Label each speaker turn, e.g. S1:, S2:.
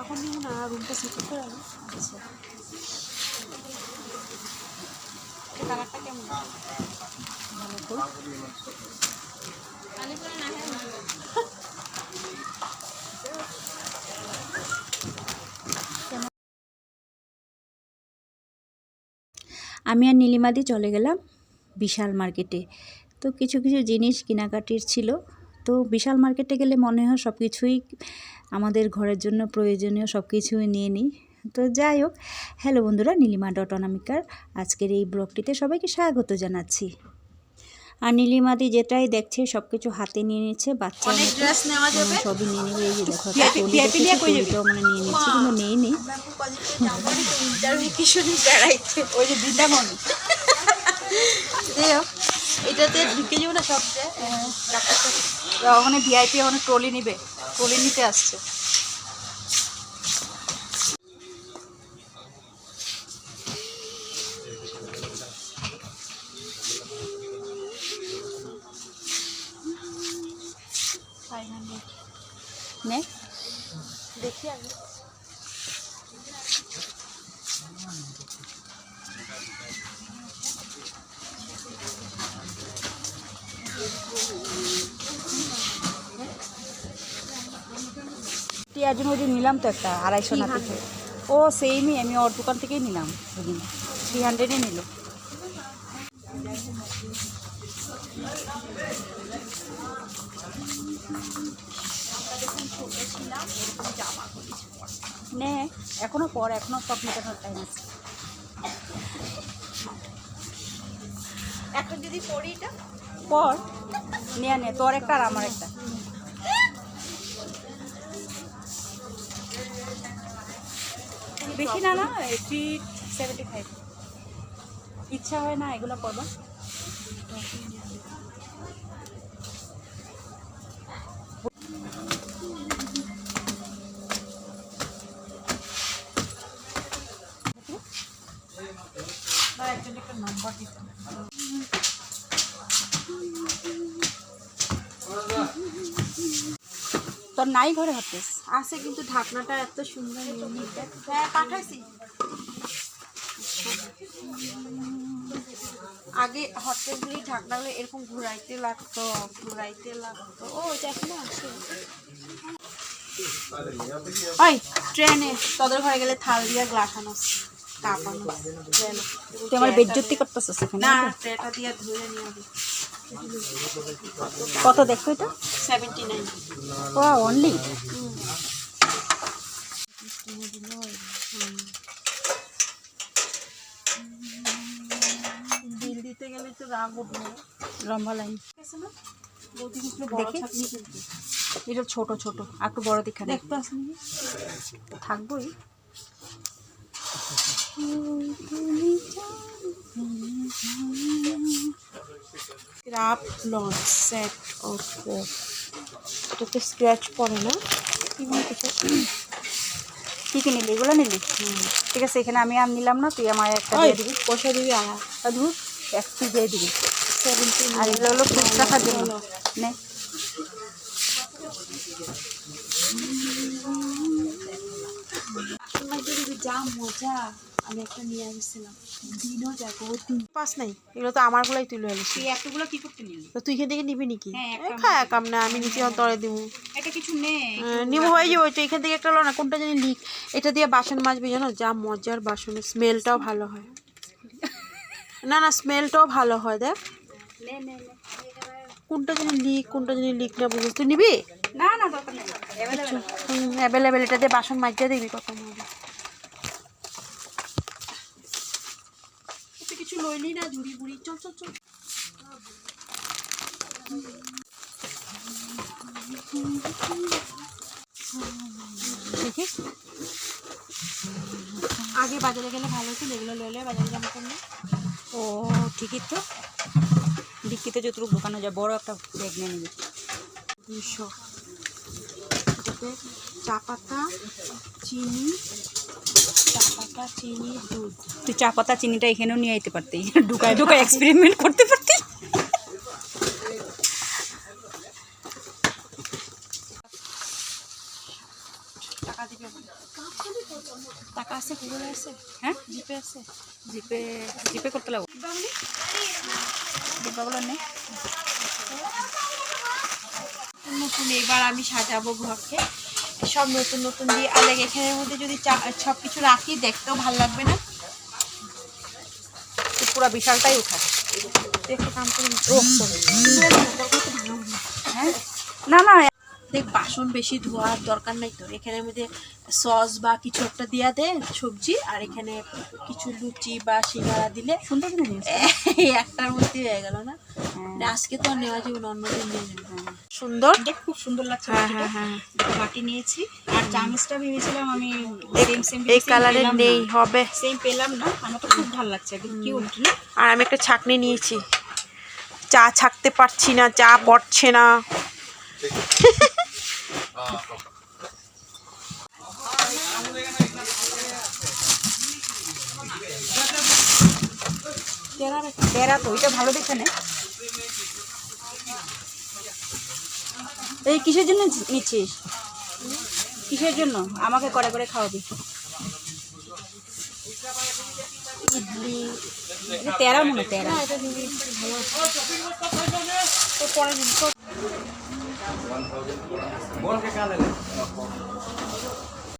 S1: এখন না রুমটা সেট করে আনি।
S2: আচ্ছা। আমি আর নীলিমাদি চলে গেলাম বিশাল মার্কেটে। তো কিছু কিছু জিনিস কেনাকাটির ছিল। তো বিশাল মার্কেটে গেলে মনে হয় সব কিছুই আমাদের ঘরের জন্য প্রয়োজনীয় সব কিছুই নিয়ে নিই। তো যাই হোক হ্যালো বন্ধুরা নীলিমা ডট অনামিকার আজকের এই ব্লগটিতে সবাইকে স্বাগত জানাচ্ছি। আর নীলিমাদি যেটাই দেখছে সব কিছু হাতে নিয়ে নিচ্ছে বাচ্চা
S1: যাবে।
S2: সবই নিয়ে নেবে এই যে দেখো মানে নিয়ে নিচ্ছি কিন্তু নেই। নি
S1: ইন্টারভিকেশনে
S2: ওই যে বৃন্দাবন
S1: যাই হোক এটাতে ঢুকে যাব না সবচেয়ে
S2: ওখানে ভিআইপি ওখানে ট্রলি নিবে। ট্রলি নিতে আসছে।
S1: দেখি আগে।
S2: ওই যে নিলাম তো একটা আড়াইশো না থেকে ও সেমই আমি ওর দোকান থেকেই নিলাম থ্রি হান্ড্রেডে নিল। নে এখনও পর এখনও সব মেটানোর টাইম আছে।
S1: এখন যদি পড়ি এটা?
S2: পর নিয়ে নে তোর একটা আর আমার একটা। বেশি না না থ্রি সেভেন্টি ফাইভ। ইচ্ছা হয় না এগুলো করবা
S1: বা একজন একটা নাম্বার দিতে
S2: তোর নাই ঘরে হতিস
S1: আছে কিন্তু ঢাকনাটা এত সুন্দর হ্যাঁ পাঠাইছি। আগে হটেলগুলি ঢাকনাগুলো এরকম ঘুরাইতে লাগতো ঘুরাইতে লাগতো। ও এটা এখনও আছে। ওই ট্রেনে। তোদের ঘরে গেলে থাল দিয়া গ্লাস আনো কাপ আনো ট্রেনে।
S2: তুই আমার বেজ্জতি করতেছিস
S1: না ট্রেটা দিয়া ধুয়ে নিয়ে
S2: কত দেখো এটা?
S1: সেভেন্টি নাইন
S2: ও অনলি
S1: বিল দিতে গেলে তো রাগ উঠবে
S2: লম্বা লাইন দেখি। এটা ছোট ছোট। আর একটু বড় দেখা দেখ।
S1: দেখতে আসেনি।
S2: থাকবোই।
S1: ক্রাফ লঞ্চ সেট অফ এটাতে স্ক্র্যাচ পড়ে না।
S2: কি কি নিলি? এগুলো নিলি? ঠিক আছে এখানে আমি আর নিলাম না তুই আমার একটা দিয়ে দিবি।
S1: পয়সা দিবি
S2: আর ধুর এক তুই দিয়ে দিবি। আর এগুলো হলো ফ্রুট রাখার জন্য। নে।
S1: যা মজা আমি একটা নিয়ে আসছিলাম। দিনও যাব পাস নাই এগুলো তো আমার গুলাই তুলে এনেছি
S2: তুই এতগুলো কি করতে নিলি?
S1: তো তুই এখান থেকে নিবি নাকি?
S2: হ্যাঁ, একটা
S1: কাম না আমি নিচে অন্তরে দিব।
S2: এটা কিছু নে
S1: নিব হয়ে যাব তো এখান থেকে একটা লো না কোনটা জানি লিক। এটা দিয়ে বাসন মাজবি জানো? যা মজার বাসনের স্মেলটাও ভালো হয়। না না স্মেলটাও ভালো হয় দেখ। কোনটা জানি লিক কোনটা জানি লিক না বুঝিস। তুই নিবি?
S2: না না দরকার নেই। অ্যাভেলেবেল
S1: এটা দিয়ে বাসন মাজিয়ে দিবি কত মজা এত কিছু লইলি না ঝুড়ি বুড়ি। চল চল চল। আগে বাজারে গেলে ভালো ছিল, এগুলো লইলে বাজারে জামা করলে
S2: ও, ঠিকই তো। ডিক্কিতে যতটুকু ঢোকানো যায়, বড় একটা ব্যাগ নিয়ে নিবি।
S1: দুশো এটাতে চা পাতা চিনি চা পাতা চিনি দুধ।
S2: তুই চা পাতা চিনিটা এখানেও নিয়ে আইতে পারতি। ঢুকায় ঢুকায় এক্সপেরিমেন্ট করতে পারতি।
S1: টাকা দিবে টাকা আছে গুগলে আছে?
S2: হ্যাঁ?
S1: জিপে আছে?
S2: জিপে জিপে করতে লাগবো। ডিব্বাগুলো নেই
S1: নতুন নতুন এবার আমি সাজাবো ঘরকে। সব নতুন নতুন দিয়ে। আর এখানের মধ্যে যদি সব কিছু রাখি দেখতেও ভালো লাগবে না।
S2: পুরো বিশালটাই উঠা।
S1: তো কাম করি।
S2: হ্যাঁ? না না
S1: দেখ বাসন বেশি ধোয়ার দরকার নাই তো এখানের মধ্যে সস বা কিছু একটা দিয়া দে সবজি। আর এখানে কিছু লুচি বা সিঙ্গারা দিলে
S2: সুন্দর
S1: এই একটার মধ্যে হয়ে গেল না, আজকে তো আর নেওয়া যাবে না অন্যদিন নিয়ে নেব সুন্দর?
S2: খুব সুন্দর লাগছে
S1: হ্যাঁ হ্যাঁ হ্যাঁ।
S2: বাটি নিয়েছি। আর চামচটা ভেবেছিলাম আমি সেম সেম
S1: এই কালারের নেই হবে।
S2: সেম পেলাম না। আমার তো খুব ভালো লাগছে একদম কিউট
S1: আর আমি একটা ছাকনি নিয়েছি। চা ছাকতে পারছি না চা পড়ছে না।
S2: তেরা তো ওইটা ভালো দেখে নে। এই কিসের জন্য নিচ্ছিস? কিসের জন্য? আমাকে করে করে খাওয়াবি। ইডলি। তেরা মনে তেরা।
S1: পরে